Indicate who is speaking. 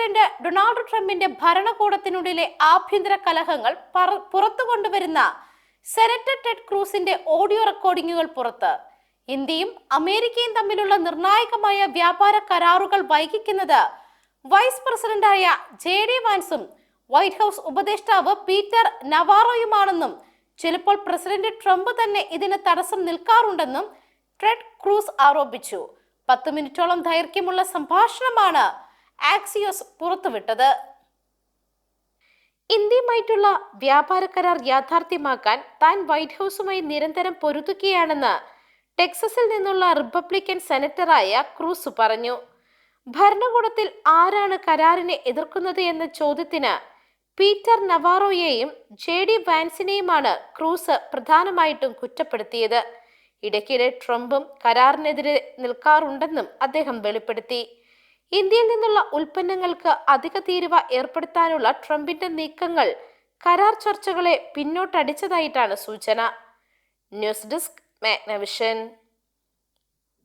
Speaker 1: President Donald ട്രംപിന്റെ ഭരണകൂടത്തിനുള്ളിലെ ആഭ്യന്തര കലഹങ്ങൾ പുറത്തു കൊണ്ടുവരുന്ന സെനറ്റർ ടെഡ് ക്രൂസിന്റെ ഓഡിയോ റെക്കോർഡിംഗുകൾ പുറത്ത്. ഇന്ത്യയും അമേരിക്കയും തമ്മിലുള്ള നിർണായകമായ വ്യാപാര കരാറുകൾ വൈകിക്കുന്നത് വൈസ് പ്രസിഡന്റായ ജെ ഡി വാൻസും വൈറ്റ് ഹൗസ് ഉപദേഷ്ടാവ് പീറ്റർ നവാറോയുമാണെന്നും ചിലപ്പോൾ പ്രസിഡന്റ് ട്രംപ് തന്നെ ഇതിന് തടസ്സം നിൽക്കാറുണ്ടെന്നും ട്രെഡ് ക്രൂസ് ആരോപിച്ചു. പത്ത് മിനിറ്റോളം ദൈർഘ്യമുള്ള സംഭാഷണമാണ് ആക്സിയോസ് പുറത്തുവിട്ടത്. ഇന്ത്യയുമായിട്ടുള്ള വ്യാപാര കരാർ യാഥാർത്ഥ്യമാക്കാൻ താൻ വൈറ്റ് ഹൗസുമായി നിരന്തരം പൊരുതുകയാണെന്ന് ടെക്സസിൽ നിന്നുള്ള റിപ്പബ്ലിക്കൻ സെനറ്ററായ ക്രൂസ് പറഞ്ഞു. ഭരണകൂടത്തിൽ ആരാണ് കരാറിനെ എതിർക്കുന്നത് എന്ന ചോദ്യത്തിന് പീറ്റർ നവാറോയെയും ജെ ഡി വാൻസിനെയുമാണ് ക്രൂസ് പ്രധാനമായിട്ടും കുറ്റപ്പെടുത്തിയത്. ഇടയ്ക്കിടെ ട്രംപും കരാറിനെതിരെ നിൽക്കാറുണ്ടെന്നും അദ്ദേഹം വെളിപ്പെടുത്തി. ഇന്ത്യയിൽ നിന്നുള്ള ഉൽപ്പന്നങ്ങൾക്ക് അധിക തീരുവ ഏർപ്പെടുത്താനുള്ള ട്രംപിന്റെ നീക്കങ്ങൾ കരാർ ചർച്ചകളെ പിന്നോട്ടടിച്ചതായിട്ടാണ് സൂചന. News desk Magnavision